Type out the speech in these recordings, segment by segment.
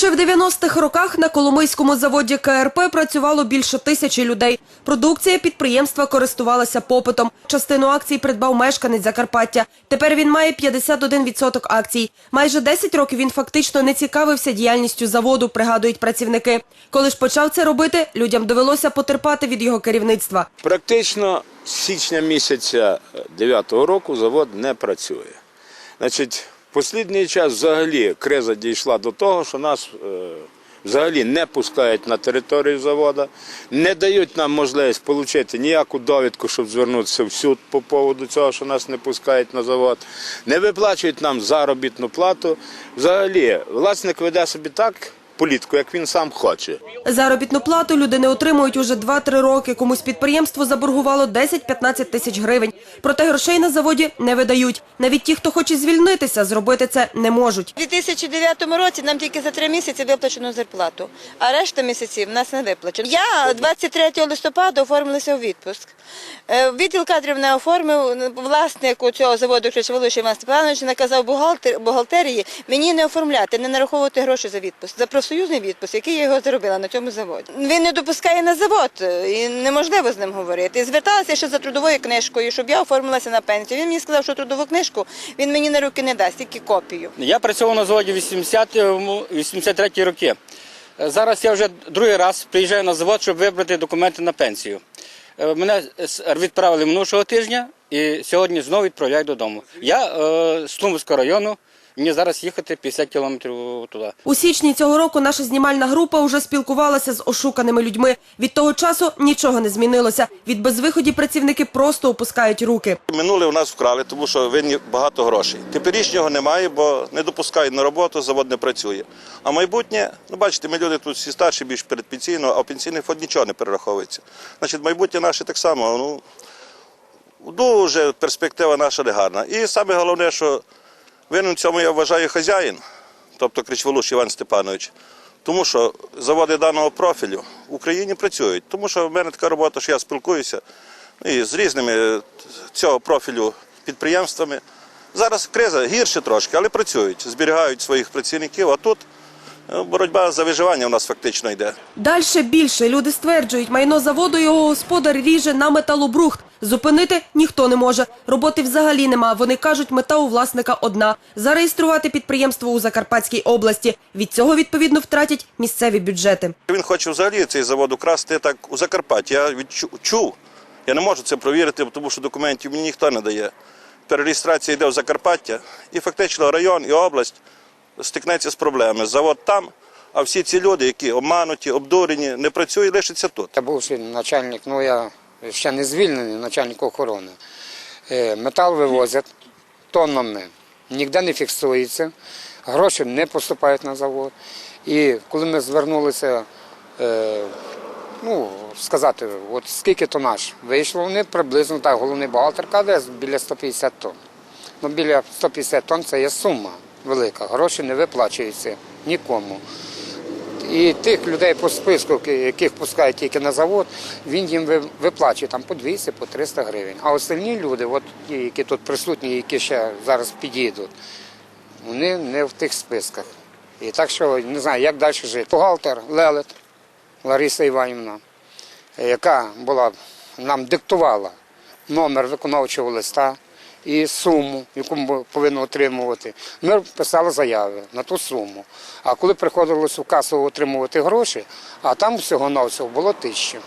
Ще в 90-х роках на Коломийському заводі КРП працювало більше тисячі людей. Продукція підприємства користувалася попитом. Частину акцій придбав мешканець Закарпаття. Тепер він має 51% акцій. Майже 10 років він фактично не цікавився діяльністю заводу, пригадують працівники. Коли ж почав це робити, людям довелося потерпати від його керівництва. Практично з січня місяця 9-го року завод не працює. Значить, в останній час взагалі криза дійшла до того, що нас е, взагалі не пускають на територію заводу, не дають нам можливість отримати ніяку довідку, щоб звернутися в суд по поводу цього, що нас не пускають на завод, не виплачують нам заробітну плату. Взагалі, власник веде собі так політику, як він сам хоче. Заробітну плату люди не отримують уже 2-3 роки. Комусь підприємство заборгувало 10-15 тисяч гривень. Проте грошей на заводі не видають. Навіть ті, хто хоче звільнитися, зробити це не можуть. У 2009 році нам тільки за три місяці виплачено зарплату, а решта місяців нас не виплачено. Я 23 листопада оформилася у відпуск. Е, Відділ кадрів не оформив. Власник цього заводу Кричеволуш Іван Степанович наказав бухгалтер, бухгалтерії мені не оформляти, не нараховувати гроші за відпуск, за профсоюзний відпуск, який я його заробила на цьому заводі. Він не допускає на завод, е, і неможливо з ним говорити. І зверталася ще за трудовою книжкою, щоб я оформилася на пенсію. Він мені сказав, що трудову книжку він мені на руки не дасть, тільки копію. Я працював на заводі 80-му, 83 роки. Е, Зараз я вже другий раз приїжджаю на завод, щоб вибрати документи на пенсію. Е, Мене відправили минулого тижня і сьогодні знову відправляють додому. Я е, з Тлумського району, мені зараз їхати 50 кілометрів туди. У січні цього року наша знімальна група вже спілкувалася з ошуканими людьми. Від того часу нічого не змінилося. Від безвиході працівники просто опускають руки. Минуле у нас вкрали, тому що винні багато грошей. Теперішнього немає, бо не допускають на роботу, завод не працює. А майбутнє, ну бачите, ми люди тут всі старші, більш передпенсійно, а в пенсійний фонд нічого не перераховується. Значить, майбутнє наше так само. Ну, дуже перспектива наша не гарна. І саме головне, що винен в цьому я вважаю хазяїн, тобто Кричволуш Іван Степанович. Тому що заводи даного профілю в Україні працюють. Тому що в мене така робота, що я спілкуюся і з різними е, цього профілю підприємствами. Зараз криза гірше трошки, але працюють, зберігають своїх працівників. А тут боротьба за виживання у нас фактично йде. Дальше більше люди стверджують, майно заводу його господар ріже на металобрухт. Зупинити ніхто не може. Роботи взагалі нема. Вони кажуть, мета у власника одна зареєструвати підприємство у Закарпатській області. Від цього відповідно втратять місцеві бюджети. Він хоче взагалі цей завод украсти так у Закарпатті. Я відчу- чув. Я не можу це провірити, тому що документів мені ніхто не дає. Перереєстрація йде в Закарпаття, і фактично район і область стикнеться з проблемами. Завод там, а всі ці люди, які обмануті, обдурені, не працюють, лишаться тут. Я бувший начальник, ну я ще не звільнений, начальник охорони. Е, Метал вивозять тоннами, ніде не фіксується, гроші не поступають на завод. І коли ми звернулися, е, ну, сказати, от скільки тонаж вийшло, вони приблизно так, головний бухгалтер каже, біля 150 тонн. Ну, біля 150 тонн це є сума велика, гроші не виплачуються нікому. І тих людей по списку, яких пускають тільки на завод, він їм виплачує там по 200, по 300 гривень. А остальні люди, от які тут присутні, які ще зараз підійдуть, вони не в тих списках. І так що не знаю, як далі жити. Бухгалтер Лелет Лариса Іванівна, яка була нам диктувала номер виконавчого листа і суму, яку ми повинні отримувати. Ми писали заяви на ту суму. А коли приходилось у касу отримувати гроші, а там всього-навсього було тисяча.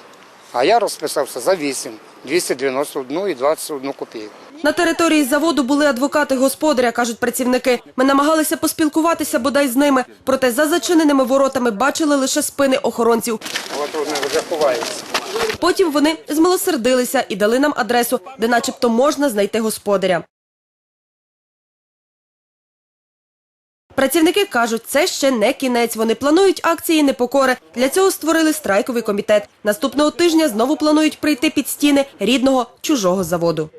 А я розписався за 8, 291 і 21 копійку. На території заводу були адвокати господаря, кажуть працівники. Ми намагалися поспілкуватися бодай з ними, проте за зачиненими воротами бачили лише спини охоронців. От вони вже ховаються. Потім вони змилосердилися і дали нам адресу, де начебто можна знайти господаря. Працівники кажуть, це ще не кінець. Вони планують акції непокори. Для цього створили страйковий комітет. Наступного тижня знову планують прийти під стіни рідного чужого заводу.